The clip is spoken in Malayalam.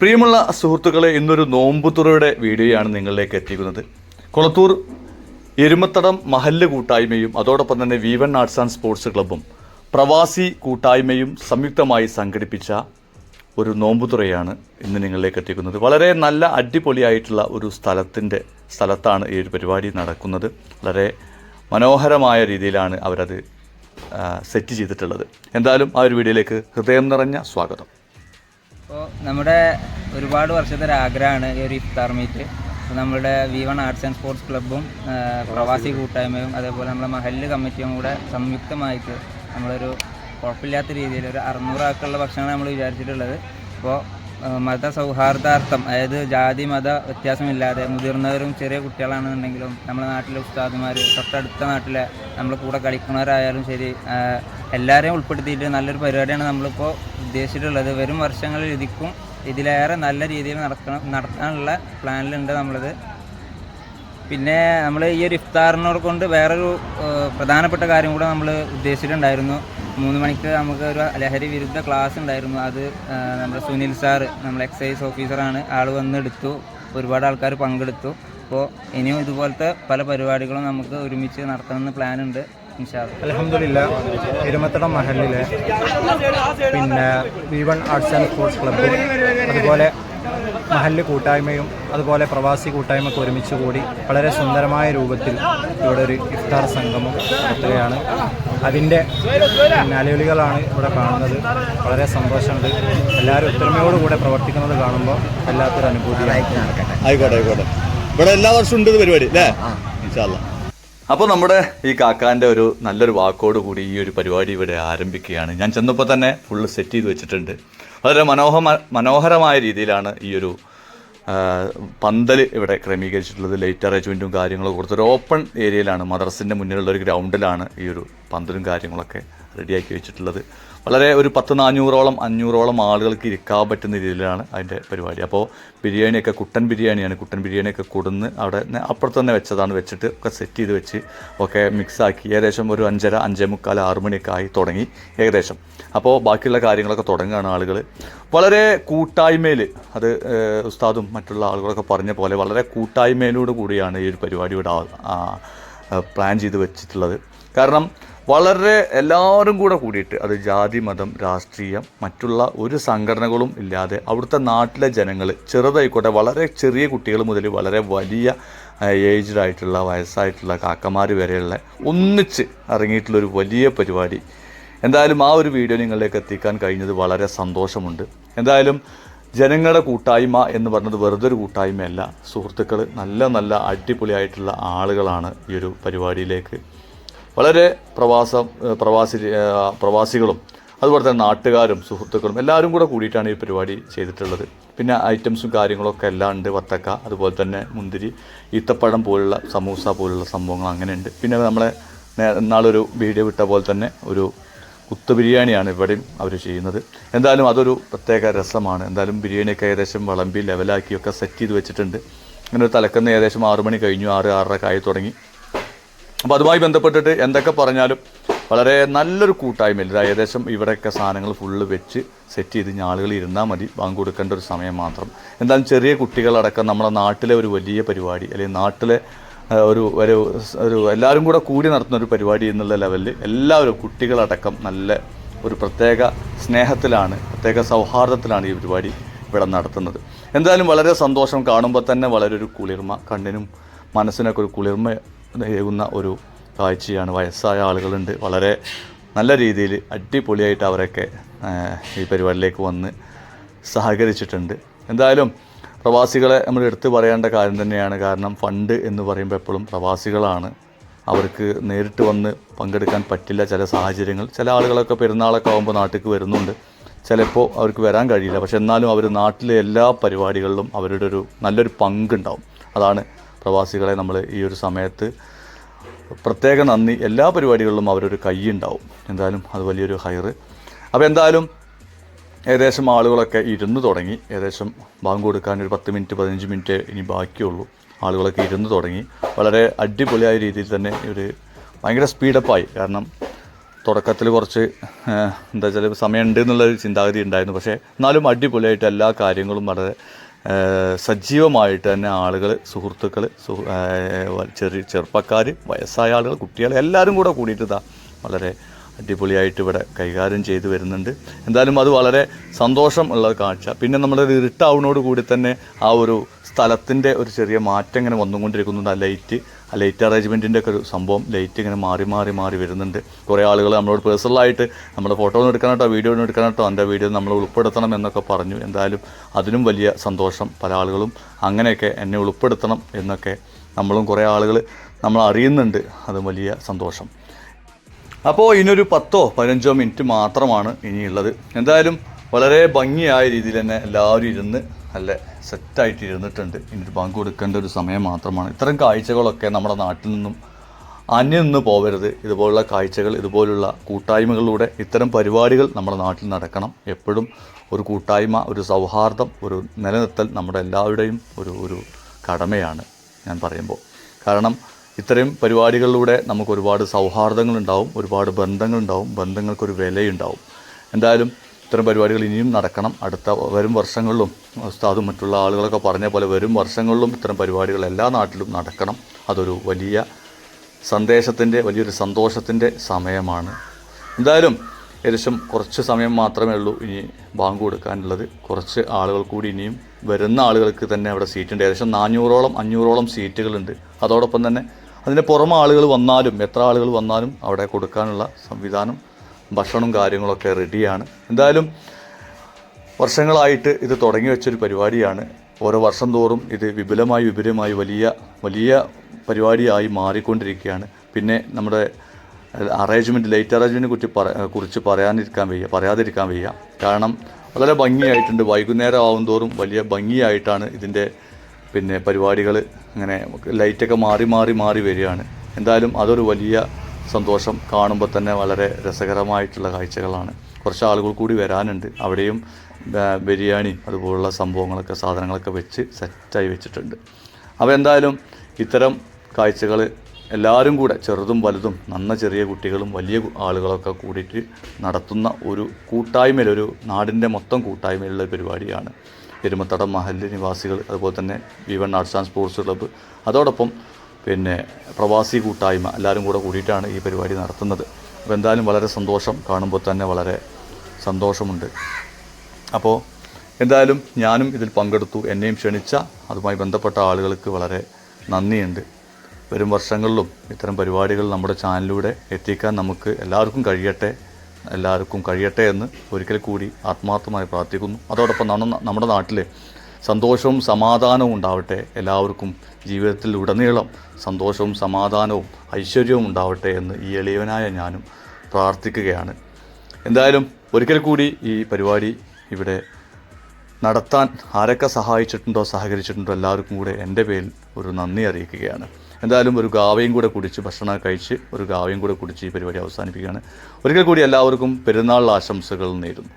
പ്രിയമുള്ള സുഹൃത്തുക്കളെ ഇന്നൊരു നോമ്പുതുറയുടെ വീഡിയോയാണ് നിങ്ങളിലേക്ക് എത്തിക്കുന്നത് കൊളത്തൂർ എരുമത്തടം മഹല്ല് കൂട്ടായ്മയും അതോടൊപ്പം തന്നെ V one arts and sports ക്ലബ്ബും പ്രവാസി കൂട്ടായ്മയും സംയുക്തമായി സംഘടിപ്പിച്ച ഒരു നോമ്പുതുറയാണ് ഇന്ന് നിങ്ങളിലേക്ക് എത്തിക്കുന്നത് വളരെ നല്ല അടിപൊളിയായിട്ടുള്ള ഒരു സ്ഥലത്തിന്റെ സ്ഥലത്താണ് ഈ ഒരു പരിപാടി നടക്കുന്നത്. വളരെ മനോഹരമായ രീതിയിലാണ് അവരത് സെറ്റ് ചെയ്തിട്ടുള്ളത്. എന്തായാലും ആ ഒരു വീഡിയോയിലേക്ക് ഹൃദയം നിറഞ്ഞ സ്വാഗതം. അപ്പോൾ നമ്മുടെ ഒരുപാട് വർഷത്തെ ഒരു ആഗ്രഹമാണ് ഈ ഒരു ഇഫ്താർ മീറ്റ്. നമ്മുടെ V one arts and sports ക്ലബ്ബും പ്രവാസി കൂട്ടായ്മയും അതേപോലെ നമ്മുടെ മഹല്ല് കമ്മിറ്റിയും കൂടെ സംയുക്തമായിട്ട് നമ്മളൊരു കുഴപ്പമില്ലാത്ത രീതിയിൽ ഒരു അറുന്നൂറ് ആൾക്കുള്ള ഭക്ഷണമാണ് നമ്മൾ വിചാരിച്ചിട്ടുള്ളത്. അപ്പോൾ മത സൗഹാർദ്ദാർത്ഥം അതായത് ജാതി മത വ്യത്യാസമില്ലാതെ മുതിർന്നവരും ചെറിയ കുട്ടികളാണെന്നുണ്ടെങ്കിലും നമ്മുടെ നാട്ടിലെ ഉസ്താദുമാർ തൊട്ടടുത്ത നാട്ടിലെ നമ്മുടെ കൂടെ കളിക്കുന്നവരായാലും ശരി എല്ലാവരെയും ഉൾപ്പെടുത്തിയിട്ട് നല്ലൊരു പരിപാടിയാണ് നമ്മളിപ്പോൾ ഉദ്ദേശിച്ചിട്ടുള്ളത്. വരും വർഷങ്ങളിൽ ഇതിക്കും ഇതിലേറെ നല്ല രീതിയിൽ നടക്കണം നടത്താനുള്ള പ്ലാനിലുണ്ട് നമ്മളത്. പിന്നെ നമ്മൾ ഈ ഒരു ഇഫ്താറിനോട് കൊണ്ട് വേറൊരു പ്രധാനപ്പെട്ട കാര്യം കൂടെ നമ്മൾ ഉദ്ദേശിച്ചിട്ടുണ്ടായിരുന്നു. മൂന്ന് മണിക്ക് നമുക്ക് ഒരു ലഹരി വിരുദ്ധ ക്ലാസ് ഉണ്ടായിരുന്നു. അത് നമ്മുടെ സുനിൽ സാർ നമ്മൾ എക്സൈസ് ഓഫീസറാണ് ആൾ വന്നെടുത്തു. ഒരുപാട് ആൾക്കാർ പങ്കെടുത്തു. അപ്പോൾ ഇനിയും ഇതുപോലത്തെ പല പരിപാടികളും നമുക്ക് ഒരുമിച്ച് നടത്തണമെന്ന് പ്ലാനുണ്ട്. അലഹമില്ല എരുമത്തടം മഹലിലെ പിന്നെ V one arts and sports club അതുപോലെ മഹല്ല് കൂട്ടായ്മയും അതുപോലെ പ്രവാസി കൂട്ടായ്മയൊക്കെ ഒരുമിച്ച് കൂടി വളരെ സുന്ദരമായ രൂപത്തിൽ ഇവിടെ ഒരു ഇഫ്താർ സംഗമം നടത്തുകയാണ്. അതിന്റെ അലയൊലികളാണ് ഇവിടെ കാണുന്നത്. വളരെ സന്തോഷമുണ്ട്. എല്ലാവരും ഒത്തൊരുമയോടുകൂടെ പ്രവർത്തിക്കുന്നത് കാണുമ്പോൾ വല്ലാത്തൊരു നടക്കട്ടെ ആയിക്കോട്ടെ ആയിക്കോട്ടെ. ഇവിടെ എല്ലാ വർഷവും ഉണ്ട് പരിപാടി അല്ലേ? ഇൻഷാല്ല അപ്പോൾ നമ്മുടെ ഈ കാക്കാന്റെ ഒരു നല്ലൊരു വാക്കോട് കൂടി ഈ ഒരു പരിപാടി ഇവിടെ ആരംഭിക്കുകയാണ്. ഞാൻ ചെന്നപ്പോൾ തന്നെ ഫുള്ള് സെറ്റ് ചെയ്ത് വെച്ചിട്ടുണ്ട്. വളരെ മനോഹ മനോഹരമായ രീതിയിലാണ് ഈ ഒരു പന്തൽ ഇവിടെ ക്രമീകരിച്ചിട്ടുള്ളത്. ലൈറ്റ് അറേഞ്ച്മെന്റും കാര്യങ്ങളും കൊടുത്തൊരു ഓപ്പൺ ഏരിയയിലാണ് മദ്രസിന്റെ മുന്നിലുള്ള ഒരു ഗ്രൗണ്ടിലാണ് ഈ ഒരു പന്തലും കാര്യങ്ങളൊക്കെ റെഡിയാക്കി വെച്ചിട്ടുള്ളത്. വളരെ ഒരു പത്ത് നാനൂറോളം അഞ്ഞൂറോളം ആളുകൾക്ക് ഇരിക്കാൻ പറ്റുന്ന രീതിയിലാണ് അതിന്റെ പരിപാടി. അപ്പോൾ ബിരിയാണിയൊക്കെ കുട്ടൻ ബിരിയാണിയാണ്. കുട്ടൻ ബിരിയാണിയൊക്കെ കൊടുന്ന് അവിടെ അപ്പുറത്ത് തന്നെ വെച്ചതാണ്. വെച്ചിട്ട് ഒക്കെ സെറ്റ് ചെയ്ത് വെച്ച് ഒക്കെ മിക്സാക്കി ഏകദേശം ഒരു അഞ്ചര അഞ്ചേ മുക്കാൽ ആറ് മണിയൊക്കെ ആയി തുടങ്ങി ഏകദേശം. അപ്പോൾ ബാക്കിയുള്ള കാര്യങ്ങളൊക്കെ തുടങ്ങുകയാണ് ആളുകൾ വളരെ കൂട്ടായ്മയിൽ അത് ഉസ്താദും മറ്റുള്ള ആളുകളൊക്കെ പറഞ്ഞ പോലെ വളരെ കൂട്ടായ്മയിലൂടെ കൂടിയാണ് ഈ ഒരു പരിപാടി ഇവിടെ പ്ലാൻ ചെയ്ത് വെച്ചിട്ടുള്ളത്. കാരണം വളരെ എല്ലാവരും കൂടെ കൂടിയിട്ട് അത് ജാതി മതം രാഷ്ട്രീയം മറ്റുള്ള ഒരു സംഘടനകളും ഇല്ലാതെ അവിടുത്തെ നാട്ടിലെ ജനങ്ങൾ ചെറുതായിക്കോട്ടെ വളരെ ചെറിയ കുട്ടികൾ മുതൽ വളരെ വലിയ ഏജ്ഡ് ആയിട്ടുള്ള വയസ്സായിട്ടുള്ള കാക്കമാർ വരെയുള്ള ഒന്നിച്ച് ഇറങ്ങിയിട്ടുള്ളൊരു വലിയ പരിപാടി. എന്തായാലും ആ ഒരു വീഡിയോ നിങ്ങളിലേക്ക് എത്തിക്കാൻ കഴിഞ്ഞത് വളരെ സന്തോഷമുണ്ട്. എന്തായാലും ജനങ്ങളുടെ കൂട്ടായ്മ എന്ന് പറഞ്ഞത് വെറുതെ ഒരു കൂട്ടായ്മയല്ല. സുഹൃത്തുക്കൾ നല്ല നല്ല അടിപൊളിയായിട്ടുള്ള ആളുകളാണ് ഈ ഒരു പരിപാടിയിലേക്ക് വളരെ പ്രവാസം പ്രവാസി പ്രവാസികളും അതുപോലെ തന്നെ നാട്ടുകാരും സുഹൃത്തുക്കളും എല്ലാവരും കൂടെ കൂടിയിട്ടാണ് ഈ പരിപാടി ചെയ്തിട്ടുള്ളത്. പിന്നെ ഐറ്റംസും കാര്യങ്ങളൊക്കെ എല്ലാം വത്തക്ക അതുപോലെ തന്നെ മുന്തിരി ഈത്തപ്പഴം പോലുള്ള സമൂസ പോലുള്ള സംഭവങ്ങൾ അങ്ങനെയുണ്ട്. പിന്നെ നമ്മളെ നാളൊരു വീഡിയോ വിട്ട പോലെ തന്നെ ഒരു കുത്തു ബിരിയാണിയാണ് ഇവിടെയും അവർ ചെയ്യുന്നത്. എന്തായാലും അതൊരു പ്രത്യേക രസമാണ്. എന്തായാലും ബിരിയാണിയൊക്കെ ഏകദേശം വിളമ്പി ലെവലാക്കിയൊക്കെ സെറ്റ് ചെയ്ത് വെച്ചിട്ടുണ്ട്. അങ്ങനെ ഒരു തലക്കുന്ന ഏകദേശം ആറുമണി കഴിഞ്ഞു ആറ് ആറര ആയി തുടങ്ങി. അപ്പോൾ അതുമായി ബന്ധപ്പെട്ടിട്ട് എന്തൊക്കെ പറഞ്ഞാലും വളരെ നല്ലൊരു കൂട്ടായ്മയിൽ ഏകദേശം ഇവിടെയൊക്കെ സാധനങ്ങൾ ഫുള്ള് വെച്ച് സെറ്റ് ചെയ്ത് ഇനി ആളുകൾ ഇരുന്നാൽ മതി. ബാങ്ക് കൊടുക്കേണ്ട ഒരു സമയം മാത്രം. എന്തായാലും ചെറിയ കുട്ടികളടക്കം നമ്മുടെ നാട്ടിലെ ഒരു വലിയ പരിപാടി അല്ലെങ്കിൽ നാട്ടിലെ ഒരു ഒരു ഒരു എല്ലാവരും കൂടെ കൂടി നടത്തുന്ന ഒരു പരിപാടി എന്നുള്ള ലെവലിൽ എല്ലാവരും കുട്ടികളടക്കം നല്ല ഒരു പ്രത്യേക സ്നേഹത്തിലാണ് പ്രത്യേക സൗഹാർദ്ദത്തിലാണ് ഈ പരിപാടി ഇവിടെ നടത്തുന്നത്. എന്തായാലും വളരെ സന്തോഷം. കാണുമ്പോൾ തന്നെ വളരെ ഒരു കുളിർമ കണ്ണിനും മനസ്സിനൊക്കെ ഒരു കുളിർമ ഏകുന്ന ഒരു കാഴ്ചയാണ്. വയസ്സായ ആളുകളുണ്ട്. വളരെ നല്ല രീതിയിൽ അടിപൊളിയായിട്ട് അവരൊക്കെ ഈ പരിപാടിയിലേക്ക് വന്ന് സഹകരിച്ചിട്ടുണ്ട്. എന്തായാലും പ്രവാസികളെ നമ്മൾ എടുത്തു പറയേണ്ട കാര്യം തന്നെയാണ്. കാരണം ഫണ്ട് എന്ന് പറയുമ്പോൾ എപ്പോഴും പ്രവാസികളാണ്. അവർക്ക് നേരിട്ട് വന്ന് പങ്കെടുക്കാൻ പറ്റില്ല ചില സാഹചര്യങ്ങൾ. ചില ആളുകളൊക്കെ പെരുന്നാളൊക്കെ ആകുമ്പോൾ നാട്ടിലേക്ക് വരുന്നുണ്ട്. ചിലപ്പോൾ അവർക്ക് വരാൻ കഴിയില്ല. പക്ഷെ എന്നാലും അവർ നാട്ടിലെ എല്ലാ പരിപാടികളിലും അവരുടെ ഒരു നല്ലൊരു പങ്കുണ്ടാവും. അതാണ് പ്രവാസികളെ നമ്മൾ ഈ ഒരു സമയത്ത് പ്രത്യേക നന്ദി. എല്ലാ പരിപാടികളിലും അവരൊരു കൈ ഉണ്ടാവും എന്തായാലും അത് വലിയൊരു ഹയറ് അപ്പോൾ എന്തായാലും ഏകദേശം ആളുകളൊക്കെ ഇരുന്ന് തുടങ്ങി. ഏകദേശം ബാങ്ക് കൊടുക്കാൻ ഒരു പത്ത് മിനിറ്റ് പതിനഞ്ച് മിനിറ്റ് ഇനി ബാക്കിയുള്ളൂ. ആളുകളൊക്കെ ഇരുന്ന് തുടങ്ങി. വളരെ അടിപൊളിയായ രീതിയിൽ തന്നെ ഒരു ഭയങ്കര സ്പീഡപ്പായി. കാരണം തുടക്കത്തിൽ കുറച്ച് എന്താ വെച്ചാൽ സമയമുണ്ട് എന്നുള്ളൊരു ചിന്താഗതി ഉണ്ടായിരുന്നു. പക്ഷേ എന്നാലും അടിപൊളിയായിട്ട് എല്ലാ കാര്യങ്ങളും വളരെ സജീവമായിട്ട് തന്നെ ആളുകൾ സുഹൃത്തുക്കൾ സുഹൃ ചെറിയ ചെറുപ്പക്കാർ വയസ്സായ ആളുകൾ കുട്ടികൾ എല്ലാവരും കൂടെ കൂടിയിട്ട് ഇതാ വളരെ അടിപൊളിയായിട്ട് ഇവിടെ കൈകാര്യം ചെയ്തു വരുന്നുണ്ട്. എന്തായാലും അത് വളരെ സന്തോഷം ഉള്ള കാഴ്ച. പിന്നെ നമ്മുടെ ഒരു കൂടി തന്നെ ആ ഒരു സ്ഥലത്തിന്റെ ഒരു ചെറിയ മാറ്റം ഇങ്ങനെ വന്നുകൊണ്ടിരിക്കുന്നുണ്ട് ആ ലൈറ്റ്. ആ ലൈറ്റ് അറേഞ്ച്മെന്റിന്റെ ഒക്കെ ഒരു സംഭവം ലൈറ്റ് ഇങ്ങനെ മാറി മാറി മാറി വരുന്നുണ്ട്. കുറേ ആളുകൾ നമ്മളോട് പേഴ്സണലായിട്ട് നമ്മുടെ ഫോട്ടോ ഒന്നും എടുക്കാനായിട്ടോ വീഡിയോ ഒന്നും എടുക്കാനായിട്ടോ എന്റെ വീഡിയോ നമ്മൾ ഉൾപ്പെടുത്തണം എന്നൊക്കെ പറഞ്ഞു. എന്തായാലും അതിനും വലിയ സന്തോഷം പല ആളുകളും അങ്ങനെയൊക്കെ എന്നെ ഉൾപ്പെടുത്തണം എന്നൊക്കെ നമ്മളും കുറേ ആളുകൾ നമ്മൾ അറിയുന്നുണ്ട്. അത് വലിയ സന്തോഷം. അപ്പോൾ ഇനിയൊരു പത്തോ പതിനഞ്ചോ മിനിറ്റ് മാത്രമാണ് ഇനിയുള്ളത്. എന്തായാലും വളരെ ഭംഗിയായ രീതിയിൽ തന്നെ എല്ലാവരും ഇരുന്ന് നല്ല സെറ്റായിട്ട് ഇരുന്നിട്ടുണ്ട്. ഇനിയൊരു ബാങ്ക് കൊടുക്കേണ്ട ഒരു സമയം മാത്രമാണ്. ഇത്തരം കാഴ്ചകളൊക്കെ നമ്മുടെ നാട്ടിൽ നിന്നും അന്യം നിന്ന് പോകരുത് ഇതുപോലുള്ള കാഴ്ചകൾ ഇതുപോലുള്ള കൂട്ടായ്മകളിലൂടെ ഇത്തരം പരിപാടികൾ നമ്മുടെ നാട്ടിൽ നടക്കണം. എപ്പോഴും ഒരു കൂട്ടായ്മ ഒരു സൗഹാർദ്ദം ഒരു നിലനിർത്തൽ നമ്മുടെ എല്ലാവരുടെയും ഒരു ഒരു കടമയാണ് ഞാൻ പറയുമ്പോൾ. കാരണം ഇത്തരം പരിപാടികളിലൂടെ നമുക്ക് ഒരുപാട് സൗഹാർദ്ദങ്ങളുണ്ടാവും ഒരുപാട് ബന്ധങ്ങളുണ്ടാവും ബന്ധങ്ങൾക്കൊരു വിലയുണ്ടാവും. എന്തായാലും ഇത്തരം പരിപാടികൾ ഇനിയും നടക്കണം. അടുത്ത വരും വർഷങ്ങളിലും ഉസ്താദും മറ്റുള്ള ആളുകളൊക്കെ പറഞ്ഞ പോലെ വരും വർഷങ്ങളിലും ഇത്തരം പരിപാടികൾ എല്ലാ നാട്ടിലും നടക്കണം. അതൊരു വലിയ സന്ദേശത്തിന്റെ വലിയൊരു സന്തോഷത്തിന്റെ സമയമാണ്. എന്തായാലും ഏകദേശം കുറച്ച് സമയം മാത്രമേ ഉള്ളൂ ഇനി ബാങ്ക് കൊടുക്കാനുള്ളത്. കുറച്ച് ആളുകൾ കൂടി ഇനിയും വരുന്ന ആളുകൾക്ക് തന്നെ അവിടെ സീറ്റുണ്ട്. ഏകദേശം നാനൂറോളം അഞ്ഞൂറോളം സീറ്റുകളുണ്ട്. അതോടൊപ്പം തന്നെ അതിന് പുറമെ ആളുകൾ വന്നാലും എത്ര ആളുകൾ വന്നാലും അവിടെ കൊടുക്കാനുള്ള സംവിധാനം ഭക്ഷണവും കാര്യങ്ങളൊക്കെ റെഡിയാണ് എന്തായാലും വർഷങ്ങളായിട്ട് ഇത് തുടങ്ങി വെച്ചൊരു പരിപാടിയാണ്. ഓരോ വർഷം തോറും ഇത് വിപുലമായി വിപുലമായി വലിയ വലിയ പരിപാടിയായി മാറിക്കൊണ്ടിരിക്കുകയാണ്. പിന്നെ നമ്മുടെ അറേഞ്ച്മെന്റ് ലൈറ്റ് അറേഞ്ച്മെന്റിനെ കുറിച്ച് പറ കുറിച്ച് പറയാനിരിക്കാൻ വയ്യ പറയാതിരിക്കാൻ വയ്യ. കാരണം വളരെ ഭംഗിയായിട്ടുണ്ട്. വൈകുന്നേരം ആവും തോറും വലിയ ഭംഗിയായിട്ടാണ് ഇതിന്റെ പിന്നെ പരിപാടികൾ ഇങ്ങനെ ലൈറ്റൊക്കെ മാറി മാറി മാറി വരികയാണ്. എന്തായാലും അതൊരു വലിയ സന്തോഷം കാണുമ്പോൾ തന്നെ വളരെ രസകരമായിട്ടുള്ള കാഴ്ചകളാണ്. കുറച്ച് ആളുകൾ കൂടി വരാനുണ്ട്. അവിടെയും ബിരിയാണി അതുപോലുള്ള സംഭവങ്ങളൊക്കെ സാധനങ്ങളൊക്കെ വെച്ച് സെറ്റായി വെച്ചിട്ടുണ്ട്. അപ്പോൾ എന്തായാലും ഇത്തരം കാഴ്ചകൾ എല്ലാവരും കൂടെ ചെറുതും വലുതും നന്ന ചെറിയ കുട്ടികളും വലിയ ആളുകളൊക്കെ കൂടിയിട്ട് നടത്തുന്ന ഒരു കൂട്ടായ്മയിൽ ഒരു നാടിന്റെ മൊത്തം കൂട്ടായ്മയിലുള്ള പരിപാടിയാണ്. എരുമത്തടം മഹല്ല് നിവാസികൾ അതുപോലെ തന്നെ V one arts and sports club. അതോടൊപ്പം പിന്നെ പ്രവാസി കൂട്ടായ്മ എല്ലാവരും കൂടെ കൂടിയിട്ടാണ് ഈ പരിപാടി നടത്തുന്നത്. അപ്പോൾ എന്തായാലും വളരെ സന്തോഷം കാണുമ്പോൾ തന്നെ വളരെ സന്തോഷമുണ്ട്. അപ്പോൾ എന്തായാലും ഞാനും ഇതിൽ പങ്കെടുത്തു. എന്നെയും ക്ഷണിച്ച അതുമായി ബന്ധപ്പെട്ട ആളുകൾക്ക് വളരെ നന്ദിയുണ്ട്. വരും വർഷങ്ങളിലും ഇത്തരം പരിപാടികൾ നമ്മുടെ ചാനലിലൂടെ എത്തിക്കാൻ നമുക്ക് എല്ലാവർക്കും കഴിയട്ടെ. എല്ലാവർക്കും കഴിയട്ടെ എന്ന് ഒരിക്കൽ കൂടി ആത്മാർത്ഥമായി പ്രാർത്ഥിക്കുന്നു. അതോടൊപ്പം നമ്മ- നമ്മുടെ നാട്ടിൽ സന്തോഷവും സമാധാനവും ഉണ്ടാവട്ടെ എല്ലാവർക്കും ജീവിതത്തിൽ ഉടനീളം സന്തോഷവും സമാധാനവും ഐശ്വര്യവും ഉണ്ടാവട്ടെ എന്ന് ഈ എളിയവനായ ഞാനും പ്രാർത്ഥിക്കുകയാണ്. എന്തായാലും ഒരിക്കൽ കൂടി ഈ പരിപാടി ഇവിടെ നടത്താൻ ആരൊക്കെ സഹായിച്ചിട്ടുണ്ടോ സഹകരിച്ചിട്ടുണ്ടോ എല്ലാവർക്കും കൂടെ എന്റെ പേരിൽ ഒരു നന്ദി അറിയിക്കുകയാണ്. എന്തായാലും ഒരു ഗാവയും കൂടെ കുടിച്ച് ഭക്ഷണം കഴിച്ച് ഒരു ഗാവയും കൂടെ കുടിച്ച് ഈ പരിപാടി അവസാനിപ്പിക്കുകയാണ്. ഒരിക്കൽ കൂടി എല്ലാവർക്കും പെരുന്നാൾ ആശംസകൾ നേരുന്നു.